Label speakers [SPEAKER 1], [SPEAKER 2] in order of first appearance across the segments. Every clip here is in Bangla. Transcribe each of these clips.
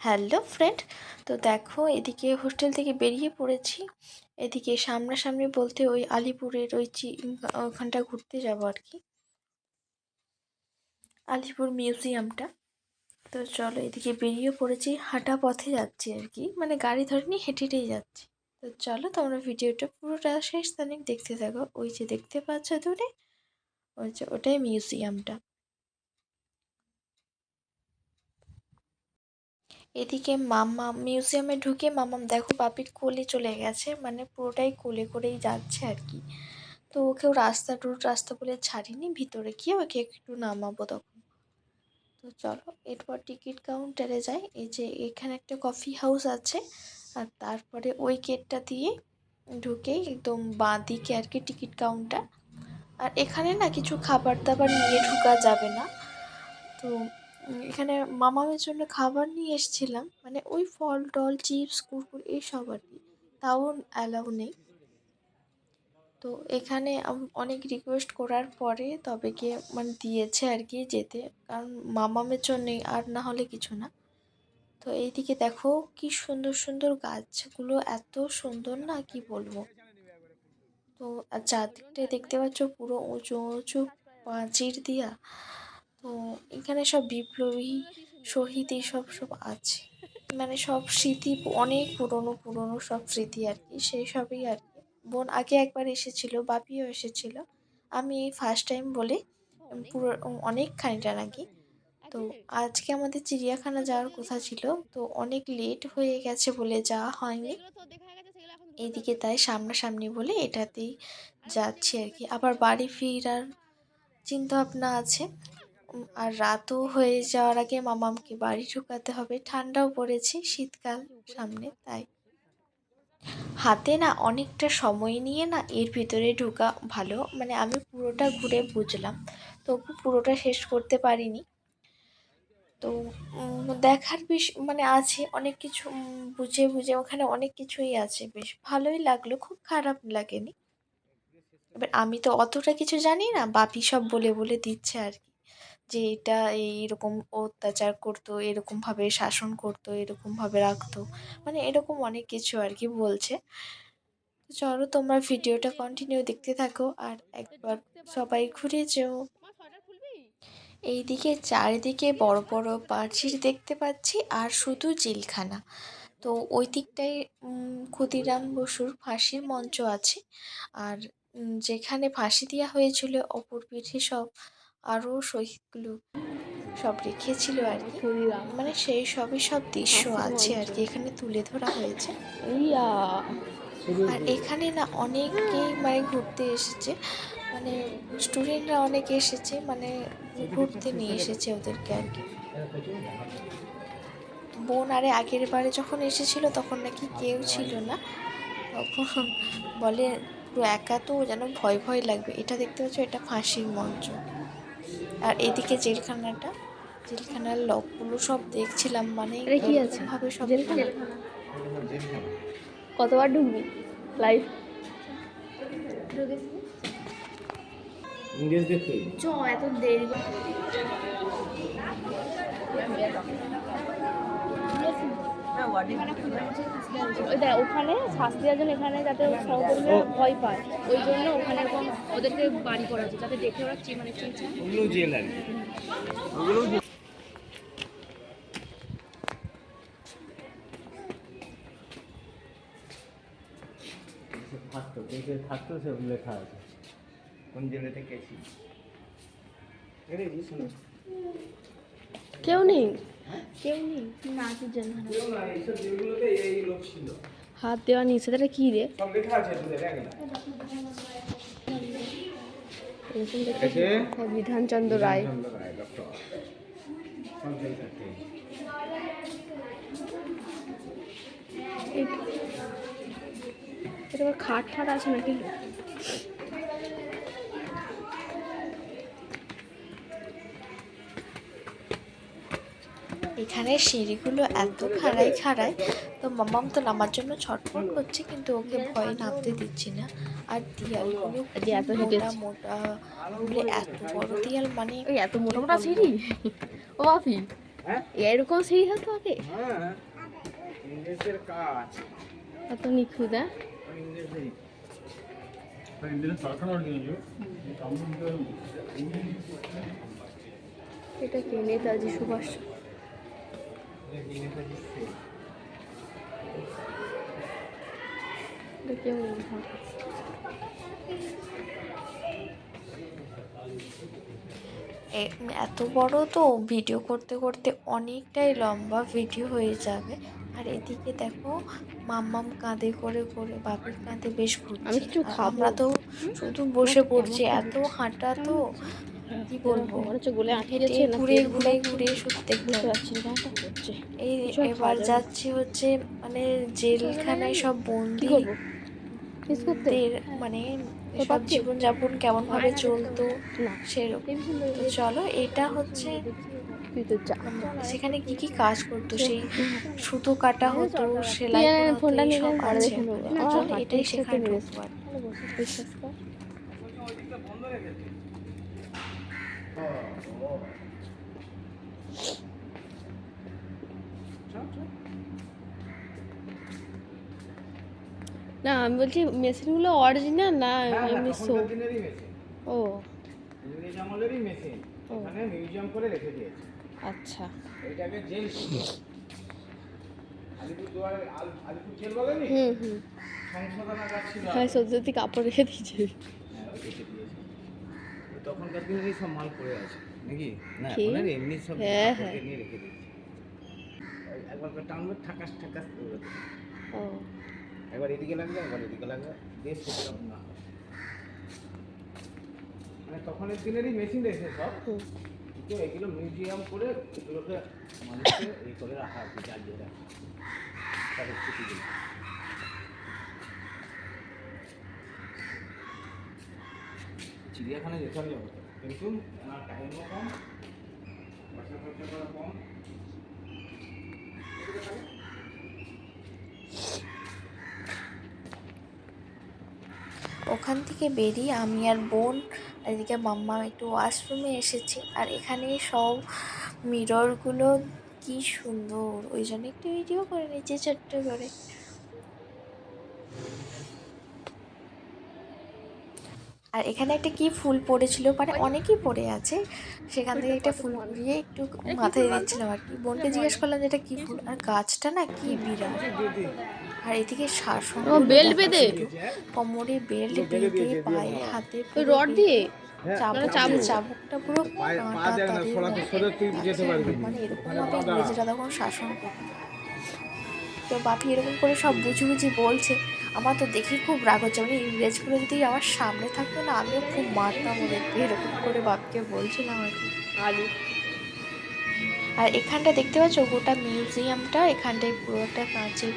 [SPEAKER 1] Hello friend. তো দেখো, এদিকে হোস্টেল থেকে বেরিয়ে পড়েছি। এদিকে সামনাসামনি বলতে ওই আলিপুরের ওই চি ওখানটা ঘুরতে যাব আর কি। আলিপুর মিউজিয়ামটা। তো চলো এদিকে বেরিয়ে পড়েছি, হাঁটা পথে যাচ্ছি আর কি। মানে গাড়ি ধরিনি হেঁটে হেঁটেই যাচ্ছি। তো চলো তোমরা ভিডিওটা পুরোটা শেষ তারিখ দেখতে থাকো। ওই যে দেখতে পাচ্ছ দূরে? ওই যে ওটাই মিউজিয়ামটা। এদিকে মামা মিউজিয়ামে ঢুকে মামাম দেখো বাপির কোলে চলে গেছে। মানে পুরোটাই কোলে করেই যাচ্ছে আর কি। তো ওকেও রাস্তা টুর রাস্তা বলে ছাড়িনি, ভিতরে গিয়ে ওকে একটু নামাবো তখন। তো চলো, এরপর টিকিট কাউন্টারে যাই। এই যে এখানে একটা কফি হাউস আছে। আর তারপরে ওই গেটটা দিয়ে ঢুকেই একদম বাঁ দিকে আর কি টিকিট কাউন্টার আর এখানে না কিছু খাবার দাবার নিয়ে ঢুকা যাবে না। তো এখানে মামামের জন্য খাবার নিয়ে এসেছিলাম। মানে ওই ফল, টল, চিপস, কুরকুর এইসব আর কি। তাও অ্যালাউ নেই। তো এখানে অনেক রিকোয়েস্ট করার পরে তবে গিয়ে মানে দিয়েছে আর কি যেতে। কারণ মামামের জন্যই আর না হলে কিছু না। তো এইদিকে দেখো কি সুন্দর সুন্দর গাছগুলো এত সুন্দর না, কি বলব? তো আর চারদিকটায় দেখতে পাচ্ছ পুরো উঁচু উঁচু পাঁচির দিয়া। তো এখানে সব বিপ্লবী শহীদ এইসব সব আছে। মানে সব স্মৃতি অনেক পুরনো পুরনো সব স্মৃতি আর কি, সেই সবই আর কি। বোন আগে একবার এসেছিল, বাপিও এসেছিল। আমি এই ফার্স্ট টাইম বলে পুরো অনেকখানিটা নাকি। তো আজকে আমাদের চিড়িয়াখানা যাওয়ার কথা ছিল, তো অনেক লেট হয়ে গেছে বলে যাওয়া হয়নি। এদিকে তাই সামনাসামনি বলে এটাতেই যাচ্ছি আর কি। আবার বাড়ি ফিরার চিন্তা ভাবনা আছে। আর রাতও হয়ে যাওয়ার আগে মামামকে বাড়ি ঢুকাতে হবে। ঠান্ডাও পড়েছে শীতকাল সামনে, তাই। হাতে না অনেকটা সময় নিয়ে না এর ভিতরে ঢোকা ভালো। মানে আমি পুরোটা ঘুরে বুঝলাম। তবু পুরোটা শেষ করতে পারিনি। তো দেখার বেশ মানে আছে অনেক কিছু বুঝে বুঝে ওখানে অনেক কিছুই আছে। বেশ ভালোই লাগল, খুব খারাপ লাগেনি। এবার আমি তো অতটা কিছু জানি না, বাপি সব বলে বলে দিচ্ছে আর কি। যে এটা এইরকম অত্যাচার করতো, এরকমভাবে শাসন করতো, এরকমভাবে রাখতো। মানে এরকম অনেক কিছু আর কি বলছে। চলো তোমরা ভিডিওটা কন্টিনিউ দেখতে থাকো আর একবার সবাই ঘুরে যেও। এইদিকে চারিদিকে বড় বড় প্রাচীর দেখতে পাচ্ছি আর শুধু জেলখানা। তো ওই দিকটায় ক্ষুদিরাম বসুর ফাঁসির মঞ্চ আছে। আর যেখানে ফাঁসি দেওয়া হয়েছিল, অপর পিঠে সব আরও শহীদগুলো সব রেখেছিল আর কি। মানে সেই সবই সব দৃশ্য আছে আর কি এখানে তুলে ধরা হয়েছে। আর এখানে না অনেকেই মানে ঘুরতে এসেছে। মানে স্টুডেন্টরা অনেকে এসেছে মানে ঘুরতে নিয়ে এসেছে ওদেরকে আর কি। বোন আরে আগের বারে যখন এসেছিল তখন নাকি কেউ ছিল না। তখন বলে পুরো একা তো যেন ভয় ভয় লাগবে। এটা দেখতে পাচ্ছ এটা ফাঁসির মঞ্চ। আর এদিকে জেলখানাটা জেলখানার লকগুলো সব দেখছিলাম মানে
[SPEAKER 2] কি আছে?
[SPEAKER 1] ভাবে সব
[SPEAKER 2] জেলখানা? কতবার ঢুকবি? লাইভ
[SPEAKER 3] ইংরেজ দেখতে
[SPEAKER 2] চ এত দেরি। ওখানে শাস্তি দেওয়ার জন্য এখানে যাতে সহকর্মীরা ভয় পায় ওই জন্য ওখানে এরকম ওদেরকে বাড়ি করা আছে যাতে দেখে ওরা চি- মানে চিনছে
[SPEAKER 3] জেল আর কি। থাকতো কিন্তু থাকতো সে লেখা আছে। কোন
[SPEAKER 2] কেউ নেই? কেউ নেই না।
[SPEAKER 3] লোক ছিল।
[SPEAKER 2] হাত দেওয়া নিচে এটা কি রে? বিধানচন্দ্র রায়। খাট ঠাট আছে নাকি?
[SPEAKER 1] এখানে সিঁড়িগুলো এত খাড়াই খাড়াই তো মামাম তো নামার জন্য ছটফট করছে কিন্তু ওকে ভয়ে নামতে দিচ্ছি না। আর দিয়ালগুলো মোটা মোটা বলে এত বড় দিয়াল মানে
[SPEAKER 2] এত মোটা মোটা সিঁড়ি? ও বাপি
[SPEAKER 3] হ্যাঁ?
[SPEAKER 2] এরকম সিঁড়ি থাকতো আগে?
[SPEAKER 3] হ্যাঁ
[SPEAKER 2] এত নিখুঁত হ্যাঁ? এটা কে? নেতাজি সুভাষ কেউ
[SPEAKER 1] এত বড় তো ভিডিও করতে করতে অনেকটাই লম্বা ভিডিও হয়ে যাবে। আর এদিকে দেখো মাম্মাম কাঁধে করে করে বাপের কাঁধে বেশ ঘুরছে। আমরা তো শুধু বসে পড়ছি এত হাঁটা তো। কি বলব
[SPEAKER 2] মনে হচ্ছে গোলে আটকে গেছে না
[SPEAKER 1] ঘুরে ঘুরে
[SPEAKER 2] ভরা-
[SPEAKER 1] ঘুরে শুধু দেখতে
[SPEAKER 2] বুঝতে
[SPEAKER 1] হবে।
[SPEAKER 2] পারছি না। হচ্ছে
[SPEAKER 1] এই
[SPEAKER 2] কিছু আর খাওয়া
[SPEAKER 1] এবার যাচ্ছি হচ্ছে মানে জেলখানায় সব বন্দি দের মানে সব জীবনযাপন কেমন ভাবে চলতো সেরকম। চলো এটা হচ্ছে সেখানে কি কি কাজ করতো? সেই সুতো কাটা হতো সেলাই
[SPEAKER 2] ফোনটা
[SPEAKER 1] এটাই সেখানে
[SPEAKER 2] একটু
[SPEAKER 1] ঢুকবো আর কি।
[SPEAKER 2] ভালো বসে বিশ্বাস কর না আমি বলছি মেশিনগুলো অরিজিনাল না
[SPEAKER 3] হ্যাঁ,
[SPEAKER 2] এমনি সো ও।
[SPEAKER 3] আমলেরই মেশিন
[SPEAKER 2] ও।
[SPEAKER 3] মিউজিয়াম করে রেখে দিয়েছে।
[SPEAKER 2] আচ্ছা।
[SPEAKER 3] এইটাকে জেল
[SPEAKER 2] হ্যাঁ সত্যি সত্যি কাপড়
[SPEAKER 3] হ্যাঁ, রেখে দিয়েছে। তখনকার দিনেরই সব মাল পড়ে আছে নাকি? না? ওনার এমনি সব
[SPEAKER 2] হ্যাঁ,
[SPEAKER 3] কাপড়
[SPEAKER 2] হ্যাঁ।
[SPEAKER 3] নিয়ে রেখে দিয়েছে। একবার টানবে ঠাকাস ঠাকাস করে একবার এদিকে লাগবে একবার এদিকে লাগবে বেশ সেরকম না। মানে তখনের দিনেরই মেশিন রয়েছে সব। কিন্তু এগুলো মিউজিয়াম করে এগুলোকে মানুষকে এই করে রাখা আর কি জ্বালিয়ে রাখা। তাদের স্মৃতিগুলো চিড়িয়াখানায় যেতে হবে। কিন্তু
[SPEAKER 1] ওখান থেকে বেরিয়ে আমি আর বোন এদিকে মাম্মা একটু ওয়াশরুমে এসেছি। আর এখানে সব মিররগুলো কি সুন্দর। ওই জন্য একটু ভিডিও করে নিয়েছি ছোট্ট করে। আর এখানে একটা কি ফুল পড়েছিল? মানে অনেকই পড়ে আছে। সেখান থেকে একটা ফুল কুড়িয়ে একটু মাথায় দিচ্ছিলাম আর কি। বোনকে জিজ্ঞেস করলাম যে এটা কি ফুল? আর গাছটা না কি বিরাট। আর এদিকে শাসন
[SPEAKER 2] বেল্ট বেঁধে?
[SPEAKER 1] কোমরে বেল্ট বেঁধে পায়ে হাতে
[SPEAKER 2] রড দিয়ে?
[SPEAKER 1] চাবুক। চাবুকটা পুরো
[SPEAKER 3] পায়ে- পা
[SPEAKER 1] কাঁটা
[SPEAKER 3] দেয় না,
[SPEAKER 1] তারের
[SPEAKER 3] সরাতে-
[SPEAKER 1] মতো।
[SPEAKER 3] সরে তুই যেতে পারবি। না।
[SPEAKER 1] মানে এরকম ভাবে তখন শাসন তো বাপি এরকম করে সব বুঝি বুঝি বলছে। আমার তো দেখে খুব রাগ হচ্ছে। মানে ইংরেজগুলো যদি আমার সামনে থাকতো না আমিও খুব মারতাম ওদেরকে এরকম করে বাপকে বলছিলাম আর কি।
[SPEAKER 2] আলু
[SPEAKER 1] আর এখানটা দেখতে পাচ্ছ? গোটা মিউজিয়ামটা এখানটায় পুরো একটা কাঁচের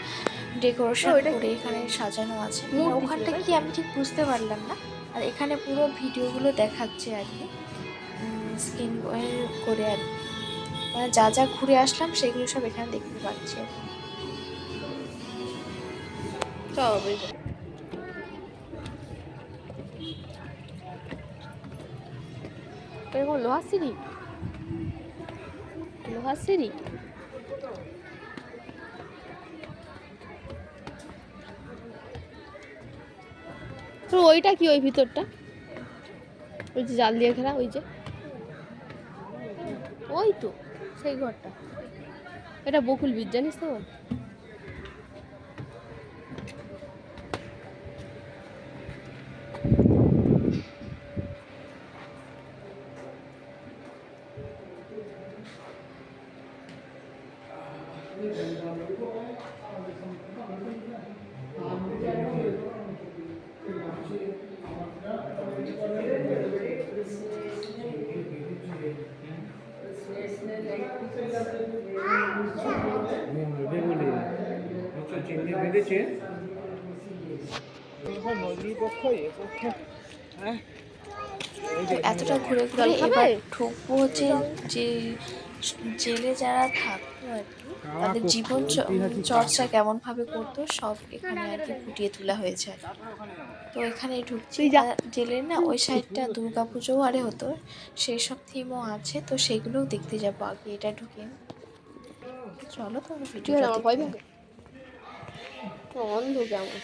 [SPEAKER 1] ডেকোরেশন করে এখানে সাজানো আছে। ওখানটা কি আমি ঠিক বুঝতে পারলাম না। আর এখানে পুরো ভিডিওগুলো দেখাচ্ছে আর কি। স্ক্রিন করে আর কি। মানে যা যা ঘুরে আসলাম সেগুলো সব এখানে দেখতে পাচ্ছি আর কি।
[SPEAKER 2] বেশ এরকম লোহার সিঁড়ি? লোহার সিঁড়ি? তো ওইটা কি ওই ভিতরটা? ওই যে জাল দিয়ে ঘেরা, ওই যে? ওই তো, সেই ঘরটা। এটা বকুল বীজ, জানিস তো?
[SPEAKER 3] বেঁধেছে হ্যাঁ
[SPEAKER 1] এতটা ঘুরে ঘুরে? এবার ঢুকবো হচ্ছে যে জেলে যারা থাকতো আর কি তাদের জীবন চ- চর্চা কেমন ভাবে করতো সব এখানে আর কি ফুটিয়ে তোলা হয়েছে তো এখানে ঢুকছি। জেলের না ওই সাইডটা দুর্গা পুজো আরে হতো সেই সব থিমও আছে তো সেগুলোও দেখতে যাব আগে এটা ঢুকে। চলো তো
[SPEAKER 2] ঠিক
[SPEAKER 1] ভিডিওটা
[SPEAKER 2] আছে আমার ভয়
[SPEAKER 1] দেখতে।
[SPEAKER 2] পাবে অন্ধ কেমন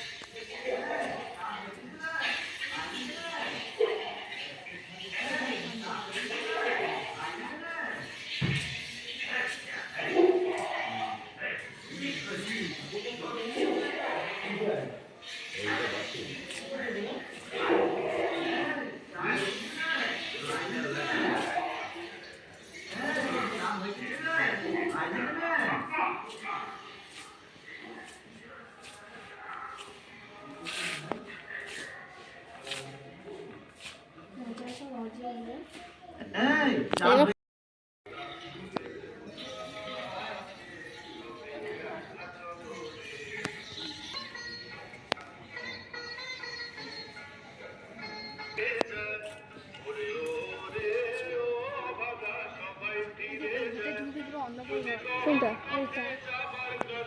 [SPEAKER 2] কোনটা?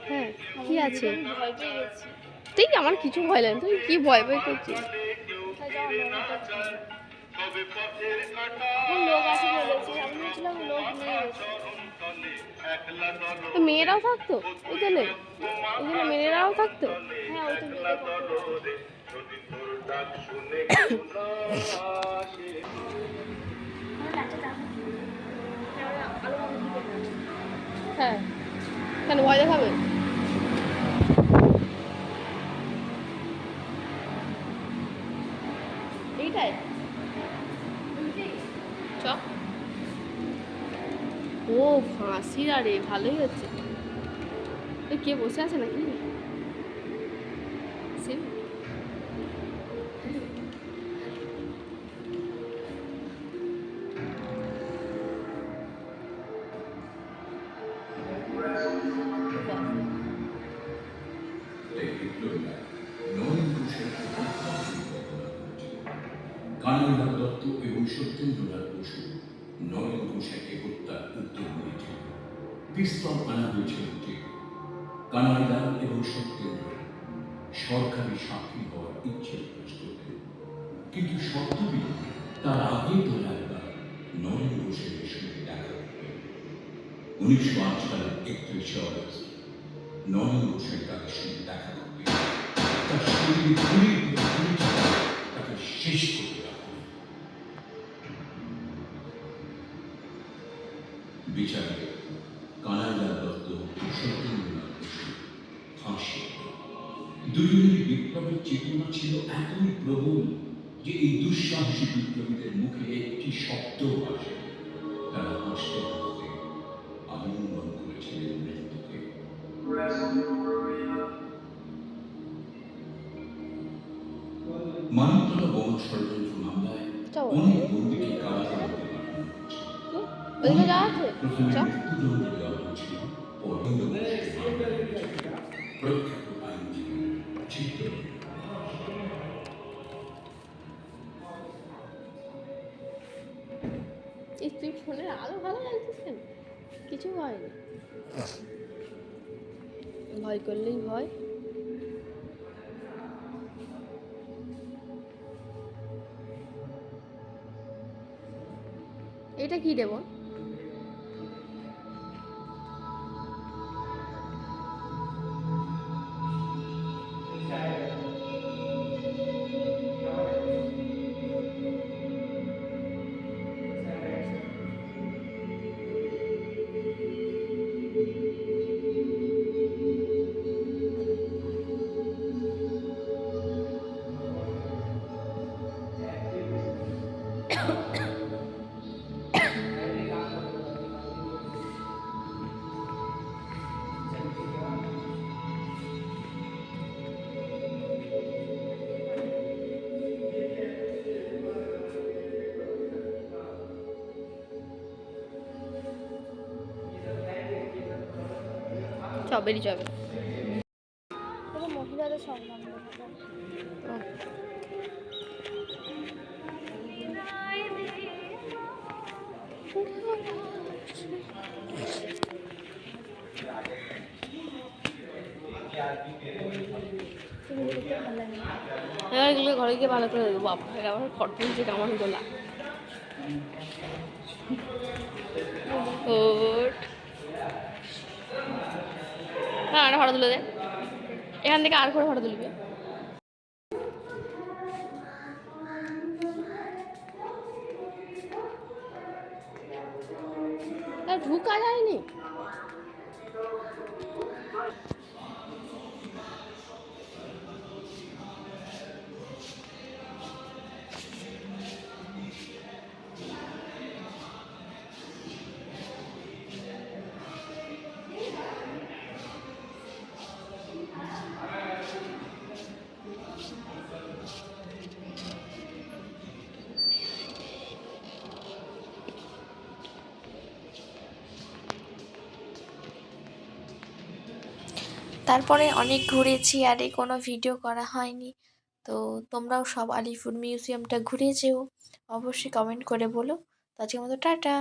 [SPEAKER 2] হ্যাঁ কি আছে? ঠিক আমার কিছু ভয় লাগে তুই কি ভয় ভয় করছিস। তো মেয়েরাও থাকতো? ওইখানে? ওইখানে মেয়েরাও থাকতো?
[SPEAKER 4] হ্যাঁ ওই তো
[SPEAKER 2] হ্যাঁ। কেন ভয় দেখাবে এইটাই। চ ও ফাঁসি রে ভালোই হচ্ছে। কে বসে আছে নাকি?
[SPEAKER 5] কানাইলাল দত্ত এবং সত্যেন্দ্রনাথ বসু নরেন ঘোষাকে হত্যার উদ্যোগ নিয়েছিল পিস্তল আনা হয়েছিল ঠিক কানাইলাল এবং সত্যেন্দ্র সরকারি সাক্ষী হওয়ার ইচ্ছে প্রকাশ কিন্তু সত্যবি তার আগে তোলা একবার নরেন ঘোষের সঙ্গে দেখা করলেন উনিশশো আট সালের একত্রিশে অগস্ট নরেন ঘোষের তাদের সঙ্গে দেখা তার শরীরে গুলি বিপ্লবের চেতনা ছিল এতই প্রবল। যে এই দুঃসাহসী বিপ্লবীদের মুখে একটি শব্দ আসে তারা হাসতে
[SPEAKER 2] আছে
[SPEAKER 5] প্রথমে
[SPEAKER 2] চ
[SPEAKER 5] মৃত্যুদণ্ড দেওয়া হয়েছিল পরে প্রখ্যাত আইনজীবী চিত্তরঞ্জন
[SPEAKER 2] এই তুই ফোনের আলো ভালো লাগছিস কেন কিছু হয়নি ভয় করলেই ভয় এটা কি দেব? চ বেরিয়ে যাবে
[SPEAKER 4] মহিলাদের সংগ্রাম
[SPEAKER 2] এবার এগুলো ঘরে গিয়ে ভালো করে দেবো। বাবা আমার ফটো তুলছে কেমন গোলা হ্যাঁ একটা ফটো তুলে দে। এখান থেকে আর করে ফটো তুলবি।
[SPEAKER 1] তারপরে অনেক ঘুরেছি, আর এই কোনো ভিডিও করা হয়নি। তো তোমরাও সব আলিপুর মিউজিয়ামটা ঘুরে যেও। অবশ্যই কমেন্ট করে বলো। তো আজকের মতো টাটা।